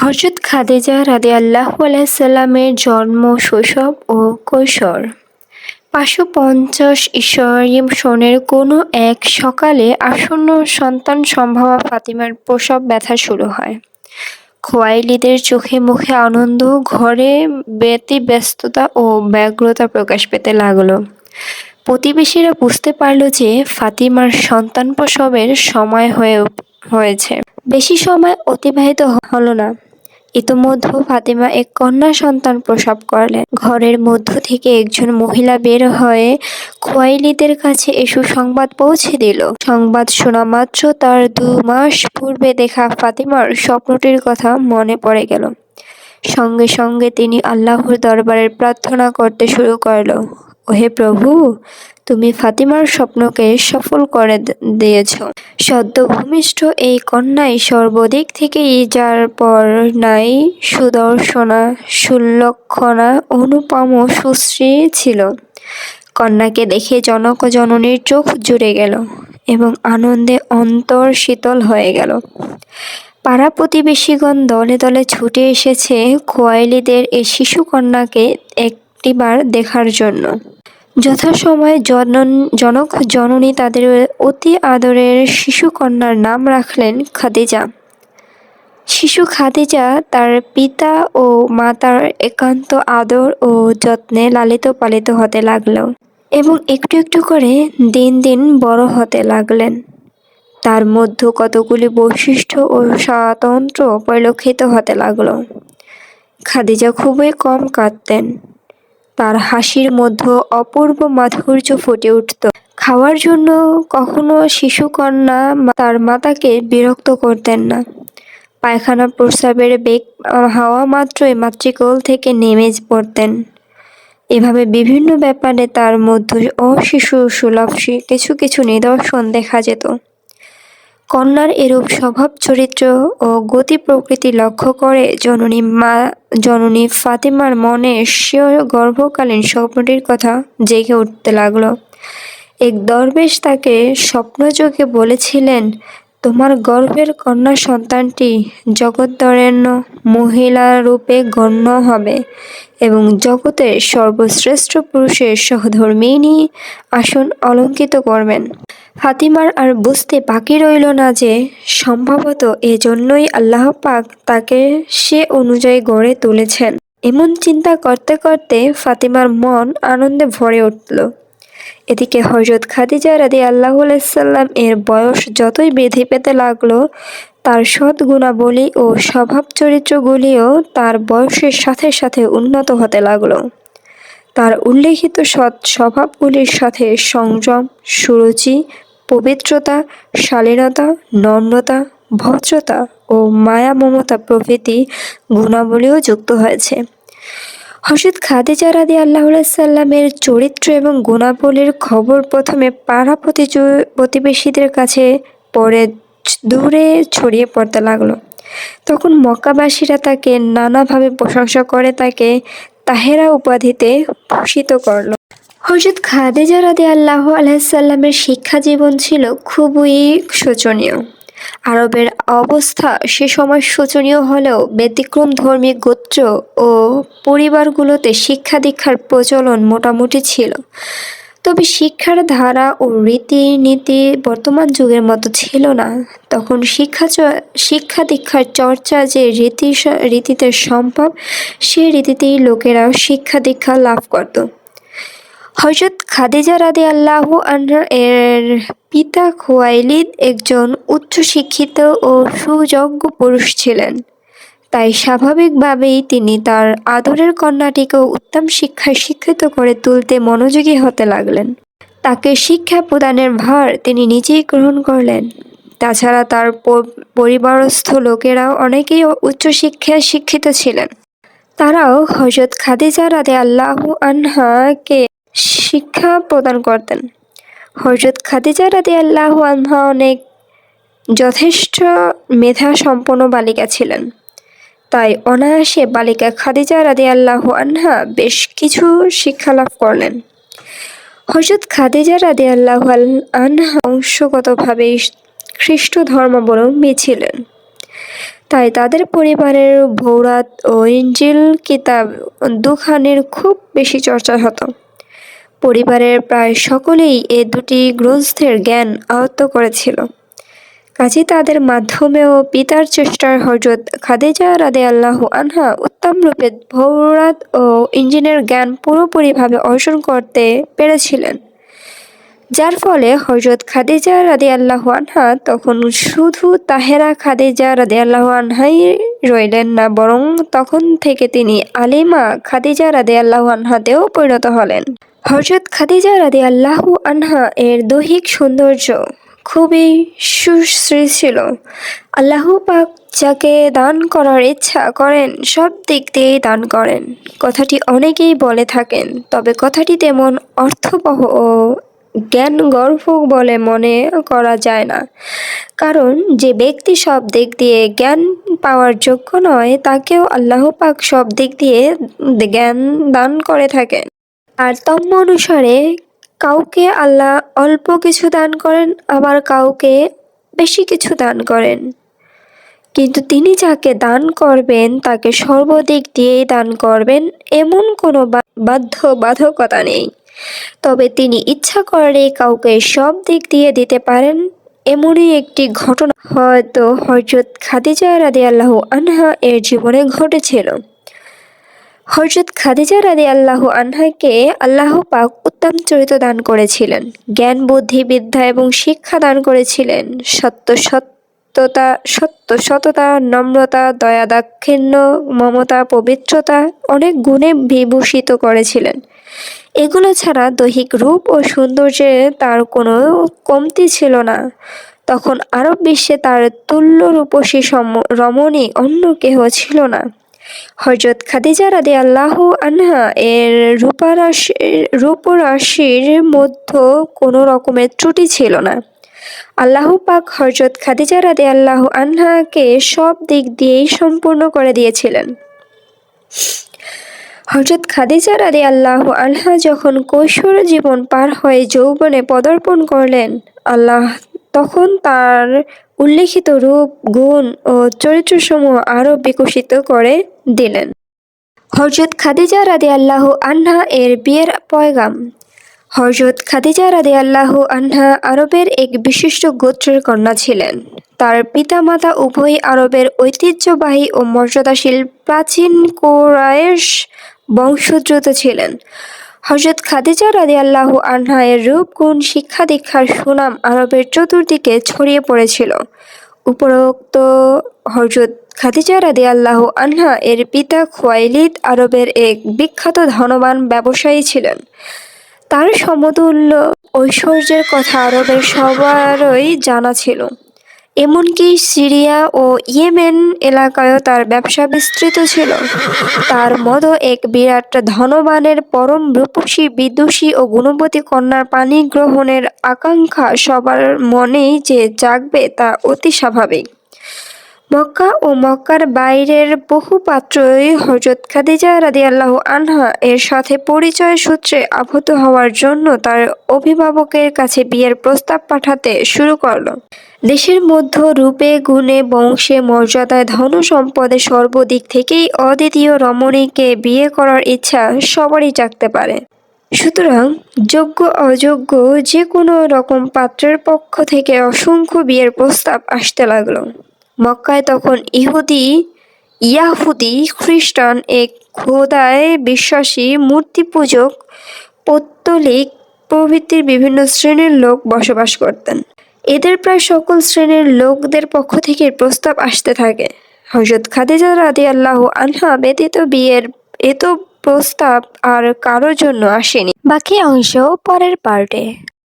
হজরত খাদেজা রাদে আল্লাহ সাল্লামের জন্ম, শৈশব ও কৈশোর। পাঁচশো পঞ্চাশ ঈশ্বরী সনের কোনো এক সকালে আসন্ন সন্তান সম্ভাবা ফাতিমার প্রসব ব্যথা শুরু হয়। খোয়াইলিদের চোখে মুখে আনন্দ, ঘরে ব্যতি ব্যস্ততা ও ব্যগ্রতা প্রকাশ পেতে লাগল। প্রতিবেশীরা বুঝতে পারল যে ফাতিমার সন্তান প্রসবের সময় হয়ে হয়েছে। বেশি সময় অতিবাহিত হলো না। ইতোমধ্যে ফাতিমা এক কন্যা সন্তান প্রসব করলেন। ঘরের মধ্য থেকে একজন মহিলা বের হয়ে খোয়াইলিদের কাছে এসু সংবাদ পৌঁছে দিল। সংবাদ শোনা মাত্র তার দু মাস পূর্বে দেখা ফাতিমার স্বপ্নটির কথা মনে পড়ে গেল। সঙ্গে সঙ্গে তিনি আল্লাহর দরবারের প্রার্থনা করতে শুরু করল। ওহে প্রভু, তুমি ফাতিমার স্বপ্নকে সফল করে দিয়েছ। সদ্য ভূমিষ্ঠ এই কন্যাই সর্বদিক থেকেই যার পর নাই সুদর্শনা, সুলক্ষণা, অনুপম সুশ্রী ছিল। কন্যাকে দেখে জনক জননীর চোখ জুড়ে গেল এবং আনন্দে অন্তর শীতল হয়ে গেল। পাড়া প্রতিবেশীগণ দলে দলে ছুটে এসেছে খোয়াইলিদের এই শিশু কন্যাকে একটিবার দেখার জন্য। যথাসময়ে জনন, জনক জননী তাদের অতি আদরের শিশু কন্যার নাম রাখলেন খাদিজা। শিশু খাদিজা তার পিতা ও মাতার একান্ত আদর ও যত্নে লালিত পালিত হতে লাগল এবং একটু একটু করে দিন দিন বড় হতে লাগলেন। তার মধ্যে কতগুলি বৈশিষ্ট্য ও স্বাতন্ত্র পরিলক্ষিত হতে লাগল। খাদিজা খুবই কম কাঁদতেন। তার হাসির মধ্যে অপূর্ব মাধুর্য ফুটে উঠত। খাওয়ার জন্য কখনো শিশুকন্যা তার মাতাকে বিরক্ত করতেন না। পায়খানা প্রস্রাবের বেগ হাওয়া মাত্রই মাতৃকোল থেকে নেমে পড়তেন। এভাবে বিভিন্ন ব্যাপারে তার মধ্যে অশিশু সুলভ কিছু কিছু নিদর্শন দেখা যেত। কন্যার এরূপ স্বভাব, চরিত্র ও গতি প্রকৃতি লক্ষ্য করে জননী মা, জননী ফাতিমার মনে স্বীয় গর্ভকালীন স্বপ্নটির কথা জেগে উঠতে লাগল। এক দরবেশ তাকে স্বপ্নযোগে বলেছিলেন, তোমার গর্ভের কন্যা সন্তানটি জগৎদরেণ্য মহিলা রূপে গণ্য হবে এবং জগতের সর্বশ্রেষ্ঠ পুরুষের সহধর্মিনী আসন অলঙ্কিত করবেন। ফাতিমার আর বুঝতে বাকি রইল না যে সম্ভবত এজন্যই আল্লাহ পাক তাকে সে অনুযায়ী গড়ে তুলেছেন। এমন চিন্তা করতে করতে ফাতিমার মন আনন্দে ভরে উঠল। এদিকে হজরত খাদিজা রাদি আল্লাহ সাল্লাম এর বয়স যতই বৃদ্ধি পেতে লাগল, তার সৎ গুণাবলী ও স্বভাব চরিত্রগুলিও তার বয়সের সাথে সাথে উন্নত হতে লাগল। তার উল্লেখিত সৎ স্বভাবগুলির সাথে সংযম, সুরুচি, পবিত্রতা, শালীনতা, নম্রতা, ভদ্রতা ও মায়া মমতা প্রভৃতি গুণাবলীও যুক্ত হয়েছে। হজরত খাদিজা রাদি আল্লাহ সাল্লামের চরিত্র এবং গুণাবলীর খবর প্রথমে পাড়া প্রতিবেশীদের কাছে পরে দূরে ছড়িয়ে পড়তে লাগল। তখন মক্কাবাসীরা তাকে নানাভাবে প্রশংসা করে, তাকে তাহেরা উপাধিতে ভূষিত করল। হজরত খাদিজা রাদি আল্লাহ আলাইসাল্লামের শিক্ষা জীবন ছিল খুবই শোচনীয়। আরবের অবস্থা সে সময় শোচনীয় হলেও ব্যতিক্রম ধর্মী গোত্র ও পরিবারগুলোতে শিক্ষা দীক্ষার প্রচলন মোটামুটি ছিল। তবে শিক্ষার ধারা ও রীতিনীতি বর্তমান যুগের মতো ছিল না। তখন শিক্ষা শিক্ষা দীক্ষার চর্চা যে রীতি রীতিতে সম্ভব, সে রীতিতেই লোকেরা শিক্ষা দীক্ষা লাভ করত। হজরত খাদিজা রাদে আল্লাহ এর পিতা খোয়াইলিদ একজন উচ্চশিক্ষিত ও সুযোগ্য পুরুষ ছিলেন। তাই স্বাভাবিকভাবেই তিনি তার আদরের কন্যাটিকেও উত্তম শিক্ষায় শিক্ষিত করে তুলতে মনোযোগী হতে লাগলেন। তাকে শিক্ষা প্রদানের ভার তিনি নিজেই গ্রহণ করলেন। তাছাড়া তার পরিবারস্থ লোকেরাও অনেকেই উচ্চশিক্ষায় শিক্ষিত ছিলেন। তারাও হজরত খাদিজা রাদে আল্লাহ আনহাকে শিক্ষা প্রদান করতেন। হজরত খাদিজা রাদি আল্লাহ আনহা অনেক যথেষ্ট মেধা সম্পন্ন বালিকা ছিলেন। তাই অনায়াসে বালিকা খাদিজা রাদি আল্লাহ আনহা বেশ কিছু শিক্ষা লাভ করলেন। হজরত খাদিজা রাদি আল্লাহ আনহা অংশগতভাবে খ্রিস্ট ধর্মাবলম্বী ছিলেন। তাই তাদের পরিবারের ভৌরাত ও ইঞ্জিল কিতাব দুখানের খুব বেশি চর্চা হতো। পরিবারের প্রায় সকলেই এ দুটি গ্রন্থের জ্ঞান আয়ত্ত করেছিল। কাজে তাদের মাধ্যমেও পিতার চেষ্টার হজরত খাদিজা রাদে আল্লাহ আনহা উত্তম রূপে ভৌরাত ও ইঞ্জিনের জ্ঞান পুরোপুরিভাবে অর্জন করতে পেরেছিলেন। যার ফলে হজরত খাদিজা রাদে আল্লাহ আনহা তখন শুধু তাহেরা খাদিজা রাদে আল্লাহ আনহাই রইলেন না, বরং তখন থেকে তিনি আলিমা খাদিজা রাদে আল্লাহ আনহাতেও পরিণত হলেন। হজরত খাদিজা রাদে আল্লাহ আনহা এর দৈহিক সৌন্দর্য খুবই সুশ্রী ছিল। আল্লাহ পাক যাকে দান করার ইচ্ছা করেন, সব দিক দিয়েই দান করেন। কথাটি অনেকেই বলে থাকেন, তবে কথাটি তেমন অর্থবহ ও জ্ঞান গর্ভ বলে মনে করা যায় না। কারণ, যে ব্যক্তি সব দিক দিয়ে জ্ঞান পাওয়ার যোগ্য নয়, তাকেও আল্লাহ পাক সব দিক দিয়ে জ্ঞান দান করে থাকেন। আর তম্য অনুসারে কাউকে আল্লাহ অল্প কিছু দান করেন, আবার কাউকে বেশি কিছু দান করেন। কিন্তু তিনি যাকে দান করবেন, তাকে সর্বদিক দিয়েই দান করবেন, এমন কোনো বাধ্য বাধকতা নেই। তবে তিনি ইচ্ছা করলে কাউকে সব দিক দিয়ে দিতে পারেন। এমনই একটি ঘটনা হয়তো হজরত খাদিজা রাদি আল্লাহ আনহা এর জীবনে ঘটেছিল। হজরত খাদিজা রাদি আল্লাহ আনহাকে আল্লাহ পাক উত্তম চরিত্র দান করেছিলেন। জ্ঞান, বুদ্ধি, বিদ্যা এবং শিক্ষা দান করেছিলেন। সত্য, সত্যতা, সত্য, সততা, নম্রতা, দয়া, দাক্ষিণ্য, মমতা, পবিত্রতা অনেক গুণে বিভূষিত করেছিলেন। এগুলো ছাড়া দৈহিক রূপ ও সৌন্দর্যে তার কোনো কমতি ছিল না। তখন আরব বিশ্বে তার তুল্য রূপসী রমণী অন্য কেহ ছিল না। হজরত খাদিজা রাদি আল্লাহ আনহা এর রূপারাশির রূপরাশির মধ্যে কোনো রকমের ত্রুটি ছিল না। আল্লাহ পাক হজরত খাদিজা রাদি আল্লাহ আনহাকে সব দিক দিয়েই সম্পূর্ণ করে দিয়েছিলেন। হজরত খাদিজা রাদি আল্লাহ আনহা যখন কৈশোর জীবন পার হয়ে যৌবনে পদার্পণ করলেন, আল্লাহ তখন তার উল্লেখিত রূপ, গুণ ও চরিত্রসমূহ আরও বিকশিত করে দিলেন। হজরত খাদিজা রাদে আল্লাহ আন্হা এর বিয়ের পয়গাম। হজরত খাদিজা রাদে আল্লাহ আন্হা আরবের এক বিশিষ্ট গোত্রের কন্যা ছিলেন। তার পিতামাতা উভয় আরবের ঐতিহ্যবাহী ও মর্যাদাশীল প্রাচীন কোরায়েশ বংশোদ্রুত ছিলেন। হজরত খাদিজা রাদি আল্লাহ রূপ, গুণ, শিক্ষা দীক্ষার সুনাম আরবের চতুর্দিকে ছড়িয়ে পড়েছিল। উপরোক্ত হজরত খাদিজা রাদি আল্লাহ আনহা এর পিতা খোয়াইলিদ আরবের এক বিখ্যাত ধনবান ব্যবসায়ী ছিলেন। তার সমতুল্য ঐশ্বর্যের কথা আরবের সবারই জানা ছিল। এমনকি সিরিয়া ও ইয়েমেন এলাকায়ও তার ব্যবসা বিস্তৃত ছিল। তার মতো এক বিরাট ধনবানের পরম রূপসী বিদুষী ও গুণবতী কন্যার পানি গ্রহণের আকাঙ্ক্ষা সবার মনেই যে জাগবে তা অতি স্বাভাবিক। মক্কা ও মক্কার বাইরের বহু পাত্রই হজরত খাদিজা রাদিয়াল্লাহু আনহা এর সাথে পরিচয় সূত্রে আহত হওয়ার জন্য তার অভিভাবকের কাছে বিয়ের প্রস্তাব পাঠাতে শুরু করল। দেশের মধ্য রূপে, গুণে, বংশে, মর্যাদায় ধন সম্পদে সর্বদিক থেকেই অদ্বিতীয় রমণীকে বিয়ে করার ইচ্ছা সবারই জাগতে পারে। সুতরাং যোগ্য, অযোগ্য যে কোনো রকম পাত্রের পক্ষ থেকে অসংখ্য বিয়ের প্রস্তাব আসতে লাগল। মক্কায় তখন ইহুদি, ইয়াহুদি খ্রিস্টান এক খোদায় বিশ্বাসী মূর্তি পূজক পৌত্তলিক প্রভৃতির বিভিন্ন শ্রেণির লোক বসবাস করতেন। এদের প্রায় সকল শ্রেণির লোকদের পক্ষ থেকে প্রস্তাব আসতে থাকে। হজরত খাদিজা রাদি আল্লাহ আনহা ব্যতীত বিয়ের এত প্রস্তাব আর কারোর জন্য আসেনি। বাকি অংশ পরের পার্টে